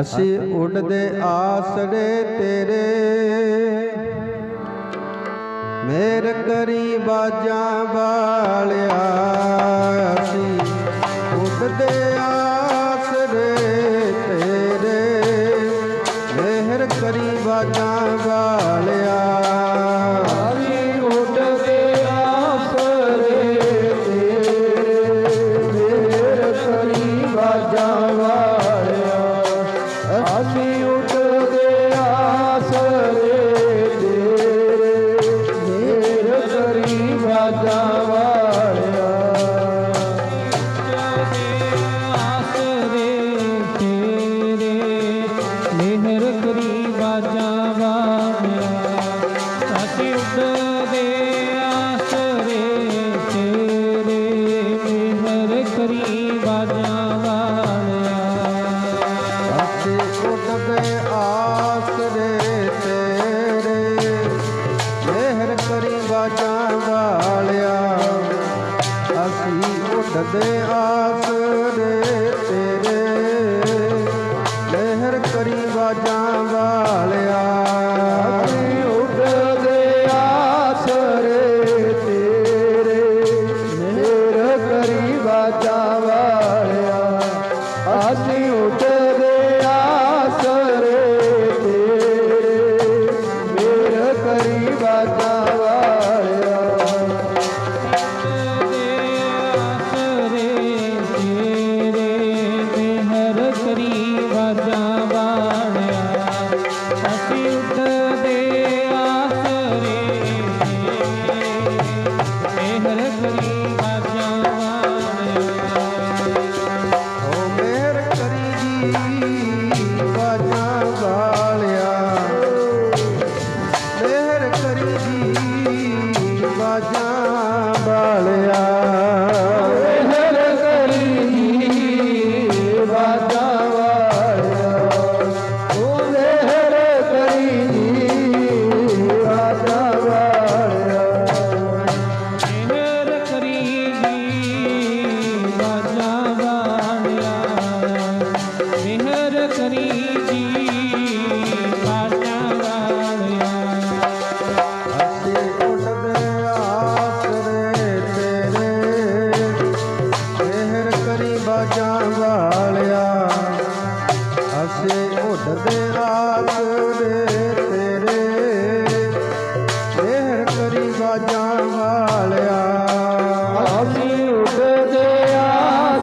ਅਸੀਂ ਉੱਡਦੇ ਆਸਰੇ ਤੇਰੇ। ਮੇਰ ਕਰੀ ਬਾਜਾਂ ਵਾਲਿਆ ਅਸੀਂ ਉੱਡਦੇ ਆ ਅਸੀਂ ਉੱਡਦੇ ਆਸਰੇ ਤੇਰੇ। ਲਹਿਰ ਕਰੀ ਵਾਜਾਂ ਵਾਲਿਆ ਅਸੀਂ ਉੱਡਦੇ ਆਸਰੇ ਤੇਰੇ। ਲਹਿਰ ਕਰੀ ਵਾਜਾਂ ਵਾਲਿਆ ਉੱਡਦੇ ਰਾਤ ਦੇ ਤੇਰੇ। ਮਿਹਰ ਕਰੀ ਬਾਜਾਂ ਵਾਲਿਆ